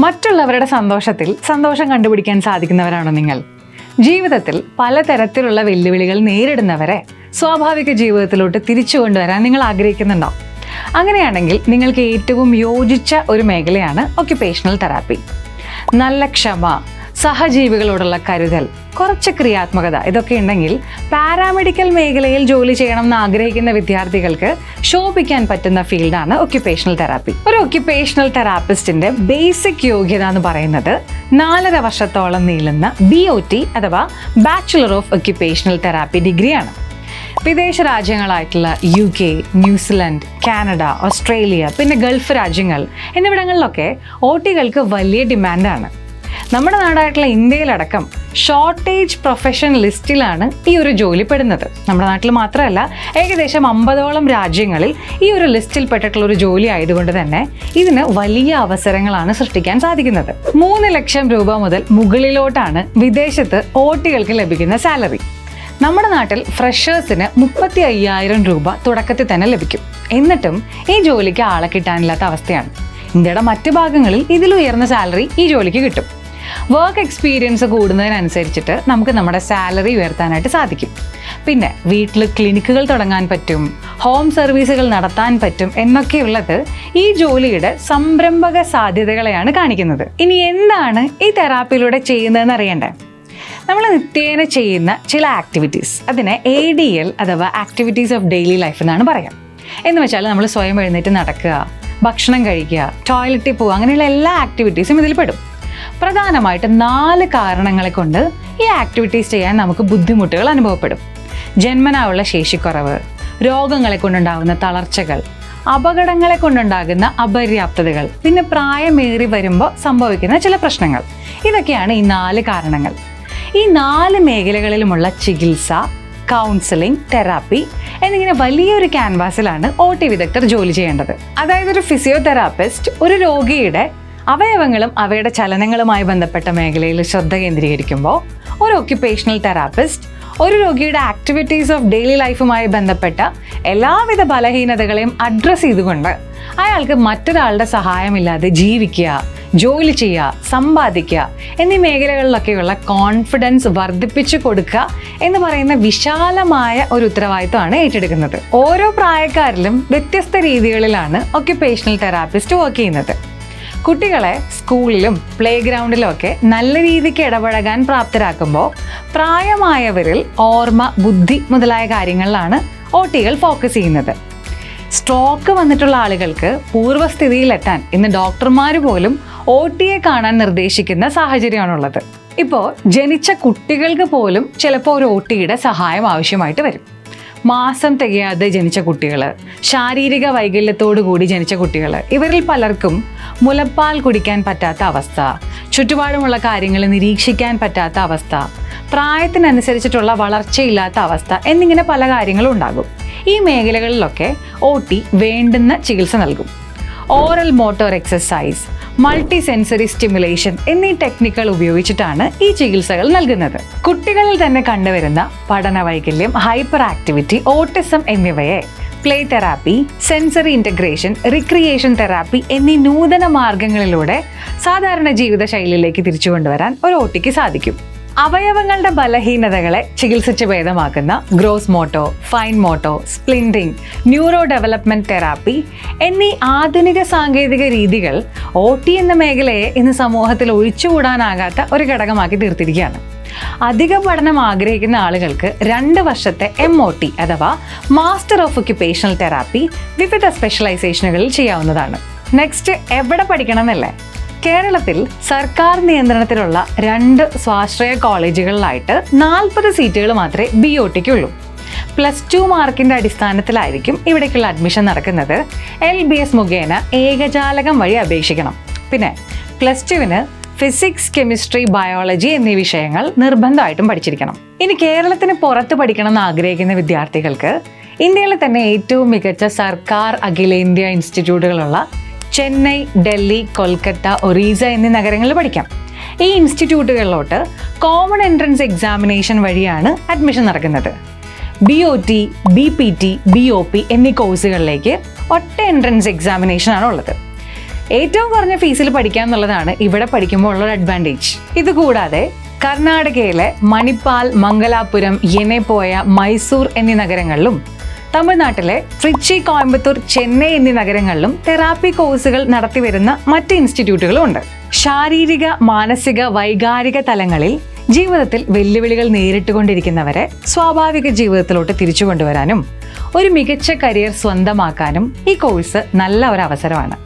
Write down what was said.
മറ്റുള്ളവരുടെ സന്തോഷത്തിൽ സന്തോഷം കണ്ടുപിടിക്കാൻ സാധിക്കുന്നവരാണോ നിങ്ങൾ? ജീവിതത്തിൽ പലതരത്തിലുള്ള വെല്ലുവിളികൾ നേരിടുന്നവരെ സ്വാഭാവിക ജീവിതത്തിലോട്ട് തിരിച്ചു കൊണ്ടുവരാൻ നിങ്ങൾ ആഗ്രഹിക്കുന്നുണ്ടോ? അങ്ങനെയാണെങ്കിൽ നിങ്ങൾക്ക് ഏറ്റവും യോജിച്ച ഒരു മേഖലയാണ് ഒക്യുപേഷണൽ തെറാപ്പി നല്ല ക്ഷമ സഹജീവികളോടുള്ള കരുതൽ കുറച്ച് ക്രിയാത്മകത ഇതൊക്കെ ഉണ്ടെങ്കിൽ പാരാമെഡിക്കൽ മേഖലയിൽ ജോലി ചെയ്യണം എന്ന് ആഗ്രഹിക്കുന്ന വിദ്യാർത്ഥികൾക്ക് ശോഭിക്കാൻ പറ്റുന്ന ഫീൽഡാണ് ഒക്യുപേഷണൽ തെറാപ്പി ഒരു ഒക്യുപേഷണൽ തെറാപ്പിസ്റ്റിന്റെ ബേസിക് യോഗ്യത എന്ന് പറയുന്നത് നാലര വർഷത്തോളം നീളുന്ന ബി ഒ ടി അഥവാ ബാച്ചുലർ ഓഫ് ഒക്യുപേഷണൽ തെറാപ്പി ഡിഗ്രിയാണ്. വിദേശ രാജ്യങ്ങളായിട്ടുള്ള U K New Zealand Canada Australia പിന്നെ ഗൾഫ് രാജ്യങ്ങൾ എന്നിവിടങ്ങളിലൊക്കെ ഒ ടികൾക്ക് വലിയ ഡിമാൻഡാണ്. നമ്മുടെ നാടായിട്ടുള്ള ഇന്ത്യയിലടക്കം ഷോർട്ടേജ് പ്രൊഫഷൻ ലിസ്റ്റിലാണ് ഈ ഒരു ജോലി പെടുന്നത്. നമ്മുടെ നാട്ടിൽ മാത്രമല്ല ഏകദേശം അമ്പതോളം രാജ്യങ്ങളിൽ ഈ ഒരു ലിസ്റ്റിൽ പെട്ടിട്ടുള്ള ഒരു ജോലി ആയതുകൊണ്ട് തന്നെ ഇതിന് വലിയ അവസരങ്ങളാണ് സൃഷ്ടിക്കാൻ സാധിക്കുന്നത്. മൂന്ന് ലക്ഷം രൂപ മുതൽ മുകളിലോട്ടാണ് വിദേശത്ത് ഓട്ടികൾക്ക് ലഭിക്കുന്ന സാലറി നമ്മുടെ നാട്ടിൽ ഫ്രഷേഴ്സിന് മുപ്പത്തി അയ്യായിരം രൂപ തുടക്കത്തിൽ തന്നെ ലഭിക്കും. എന്നിട്ടും ഈ ജോലിക്ക് ആളെ കിട്ടാനില്ലാത്ത അവസ്ഥയാണ്. ഇന്ത്യയുടെ മറ്റു ഭാഗങ്ങളിൽ ഇതിലുയർന്ന സാലറി ഈ ജോലിക്ക് കിട്ടും. വർക്ക് എക്സ്പീരിയൻസ് കൂടുന്നതിനനുസരിച്ചിട്ട് നമുക്ക് നമ്മുടെ സാലറി ഉയർത്താനായിട്ട് സാധിക്കും. പിന്നെ വീട്ടിൽ ക്ലിനിക്കുകൾ തുടങ്ങാൻ പറ്റും ഹോം സർവീസുകൾ നടത്താൻ പറ്റും എന്നൊക്കെയുള്ളത് ഈ ജോലിയുടെ സംരംഭക സാധ്യതകളെയാണ് കാണിക്കുന്നത്. ഇനി എന്താണ് ഈ തെറാപ്പിയിലൂടെ ചെയ്യുന്നതെന്ന് അറിയണ്ടേ? നമ്മൾ നിത്യേന ചെയ്യുന്ന ചില ആക്ടിവിറ്റീസ് അതിനെ എ ഡി എൽ അഥവാ ആക്ടിവിറ്റീസ് ഓഫ് ഡെയിലി ലൈഫ് എന്നാണ് പറയാം. എന്ന് വെച്ചാൽ നമ്മൾ സ്വയം എഴുന്നേറ്റ് നടക്കുക ഭക്ഷണം കഴിക്കുക ടോയ്ലറ്റിൽ പോവുക അങ്ങനെയുള്ള എല്ലാ ആക്ടിവിറ്റീസും ഇതിൽ പെടും. പ്രധാനമായിട്ട് നാല് കാരണങ്ങളെ കൊണ്ട് ഈ ആക്ടിവിറ്റീസ് ചെയ്യാൻ നമുക്ക് ബുദ്ധിമുട്ടുകൾ അനുഭവപ്പെടും. ജന്മനായുള്ള ശേഷിക്കുറവ് രോഗങ്ങളെ കൊണ്ടുണ്ടാകുന്ന തളർച്ചകൾ അപകടങ്ങളെ കൊണ്ടുണ്ടാകുന്ന അപര്യാപ്തതകൾ പിന്നെ പ്രായമേറി വരുമ്പോൾ സംഭവിക്കുന്ന ചില പ്രശ്നങ്ങൾ. ഇതൊക്കെയാണ് ഈ നാല് കാരണങ്ങൾ. ഈ നാല് മേഖലകളിലുമുള്ള ചികിത്സ കൗൺസിലിംഗ് തെറാപ്പി എന്നിങ്ങനെ വലിയൊരു ക്യാൻവാസിലാണ് ഒ ടി വിദഗ്ധർ ജോലി ചെയ്യേണ്ടത്. അതായത് ഒരു ഫിസിയോതെറാപ്പിസ്റ്റ് ഒരു രോഗിയുടെ അവയവങ്ങളും അവയുടെ ചലനങ്ങളുമായി ബന്ധപ്പെട്ട മേഖലയിൽ ശ്രദ്ധ കേന്ദ്രീകരിക്കുമ്പോൾ ഒരു ഒക്യുപേഷണൽ തെറാപ്പിസ്റ്റ് ഒരു രോഗിയുടെ ആക്ടിവിറ്റീസ് ഓഫ് ഡെയിലി ലൈഫുമായി ബന്ധപ്പെട്ട എല്ലാവിധ ബലഹീനതകളെയും അഡ്രസ്സ് ചെയ്തുകൊണ്ട് അയാൾക്ക് മറ്റൊരാളുടെ സഹായമില്ലാതെ ജീവിക്കുക ജോലി ചെയ്യുക സമ്പാദിക്കുക എന്നീ മേഖലകളിലൊക്കെയുള്ള കോൺഫിഡൻസ് വർദ്ധിപ്പിച്ചു കൊടുക്കുക എന്ന് പറയുന്ന വിശാലമായ ഒരു ഉത്തരവാദിത്തമാണ് ഏറ്റെടുക്കുന്നത്. ഓരോ പ്രായക്കാരിലും വ്യത്യസ്ത രീതികളിലാണ് ഒക്യുപേഷണൽ തെറാപ്പിസ്റ്റ് വർക്ക് ചെയ്യുന്നത്. കുട്ടികളെ സ്കൂളിലും പ്ലേ ഗ്രൗണ്ടിലും ഒക്കെ നല്ല രീതിക്ക് ഇടപഴകാൻ പ്രാപ്തരാക്കുമ്പോൾ പ്രായമായവരിൽ ഓർമ്മ ബുദ്ധി മുതലായ കാര്യങ്ങളിലാണ് ഓട്ടികൾ ഫോക്കസ് ചെയ്യുന്നത്. സ്ട്രോക്ക് വന്നിട്ടുള്ള ആളുകൾക്ക് പൂർവസ്ഥിതിയിലെത്താൻ ഇന്ന് ഡോക്ടർമാർ പോലും ഒ ടിയെ കാണാൻ നിർദ്ദേശിക്കുന്ന സാഹചര്യമാണുള്ളത്. ഇപ്പോൾ ജനിച്ച കുട്ടികൾക്ക് പോലും ചിലപ്പോൾ ഒരു ഒ ടിയുടെ സഹായം ആവശ്യമായിട്ട് വരും. മാസം തികയാതെ ജനിച്ച കുട്ടികൾ ശാരീരിക വൈകല്യത്തോടു കൂടി ജനിച്ച കുട്ടികൾ ഇവരിൽ പലർക്കും മുലപ്പാൽ കുടിക്കാൻ പറ്റാത്ത അവസ്ഥ ചുറ്റുപാടുമുള്ള കാര്യങ്ങൾ നിരീക്ഷിക്കാൻ പറ്റാത്ത അവസ്ഥ പ്രായത്തിനനുസരിച്ചിട്ടുള്ള വളർച്ചയില്ലാത്ത അവസ്ഥ എന്നിങ്ങനെ പല കാര്യങ്ങളും ഉണ്ടാകും. ഈ മേഖലകളിലൊക്കെ ഒ വേണ്ടുന്ന ചികിത്സ നൽകും. Oral motor exercise multi sensory stimulation എന്നീ ടെക്നിക്കുകൾ ഉപയോഗിച്ചിട്ടാണ് ഈ ചികിത്സകൾ നൽകുന്നത്. കുട്ടികളിൽ തന്നെ കണ്ടുവരുന്ന പഠന വൈകല്യം ഹൈപ്പർ ആക്ടിവിറ്റി ഓട്ടിസം എന്നിവയെ play therapy sensory integration recreation therapy എന്നീ നൂതന മാർഗങ്ങളിലൂടെ സാധാരണ ജീവിതശൈലിയിലേക്ക് തിരിച്ചുകൊണ്ടുവരാൻ ഒരു ഒട്ടിക്ക് സാധിക്കും. അവയവങ്ങളുടെ ബലഹീനതകളെ ചികിത്സിച്ച് ഭേദമാക്കുന്ന gross motor fine motor splinting neuro development therapy എന്നീ ആധുനിക സാങ്കേതിക രീതികൾ ഒ ടി എന്ന മേഖലയെ ഇന്ന് സമൂഹത്തിൽ ഒഴിച്ചുകൂടാനാകാത്ത ഒരു ഘടകമാക്കി തീർത്തിരിക്കുകയാണ്. അധിക പഠനം ആഗ്രഹിക്കുന്ന ആളുകൾക്ക് രണ്ട് വർഷത്തെ എം ഒ ടി അഥവാ മാസ്റ്റർ ഓഫ് ഒക്യുപേഷണൽ തെറാപ്പി വിവിധ സ്പെഷ്യലൈസേഷനുകളിൽ ചെയ്യാവുന്നതാണ്. നെക്സ്റ്റ് എവിടെ പഠിക്കണം എന്നല്ലേ കേരളത്തിൽ സർക്കാർ നിയന്ത്രണത്തിലുള്ള രണ്ട് സ്വാശ്രയ കോളേജുകളിലായിട്ട് നാൽപ്പത് സീറ്റുകൾ മാത്രമേ ബി ഒ ടിക്കുള്ളൂ പ്ലസ് ടു മാർക്കിന്റെ അടിസ്ഥാനത്തിലായിരിക്കും ഇവിടേക്കുള്ള അഡ്മിഷൻ നടക്കുന്നത്. എൽ ബി എസ് മുഖേന ഏകജാലകം വഴി അപേക്ഷിക്കണം. പിന്നെ പ്ലസ് ടുവിന് ഫിസിക്സ് കെമിസ്ട്രി ബയോളജി എന്നീ വിഷയങ്ങൾ നിർബന്ധമായിട്ടും പഠിച്ചിരിക്കണം. ഇനി കേരളത്തിന് പുറത്ത് പഠിക്കണം എന്ന് ആഗ്രഹിക്കുന്ന വിദ്യാർത്ഥികൾക്ക് ഇന്ത്യയിലെ തന്നെ ഏറ്റവും മികച്ച സർക്കാർ അഖിലേന്ത്യാ ഇൻസ്റ്റിറ്റ്യൂട്ടുകളുള്ള ചെന്നൈ ഡൽഹി കൊൽക്കത്ത ഒറീസ എന്നീ നഗരങ്ങളിൽ പഠിക്കാം. ഈ ഇൻസ്റ്റിറ്റ്യൂട്ടുകളിലോട്ട് കോമൺ എൻട്രൻസ് എക്സാമിനേഷൻ വഴിയാണ് അഡ്മിഷൻ നടക്കുന്നത്. B O T B P T B O P എന്നീ കോഴ്സുകളിലേക്ക് ഒറ്റ എൻട്രൻസ് എക്സാമിനേഷൻ ആണ് ഉള്ളത്. ഏറ്റവും കുറഞ്ഞ ഫീസിൽ പഠിക്കാം എന്നുള്ളതാണ് ഇവിടെ പഠിക്കുമ്പോൾ ഉള്ള ഒരു അഡ്വാന്റേജ് ഇതുകൂടാതെ കർണാടകയിലെ മണിപ്പാൽ മംഗലാപുരം യെനെപോയ മൈസൂർ എന്നീ നഗരങ്ങളിലും തമിഴ്നാട്ടിലെ ട്രിച്ചി കോയമ്പത്തൂർ ചെന്നൈ എന്നീ നഗരങ്ങളിലും തെറാപ്പി കോഴ്സുകൾ നടത്തിവരുന്ന മറ്റ് ഇൻസ്റ്റിറ്റ്യൂട്ടുകളും ഉണ്ട്. ശാരീരിക മാനസിക വൈകാരിക തലങ്ങളിൽ ജീവിതത്തിൽ വെല്ലുവിളികൾ നേരിട്ടുകൊണ്ടിരിക്കുന്നവരെ സ്വാഭാവിക ജീവിതത്തിലോട്ട് തിരിച്ചു കൊണ്ടുവരാനും ഒരു മികച്ച കരിയർ സ്വന്തമാക്കാനും ഈ കോഴ്സ് നല്ല ഒരു അവസരമാണ്.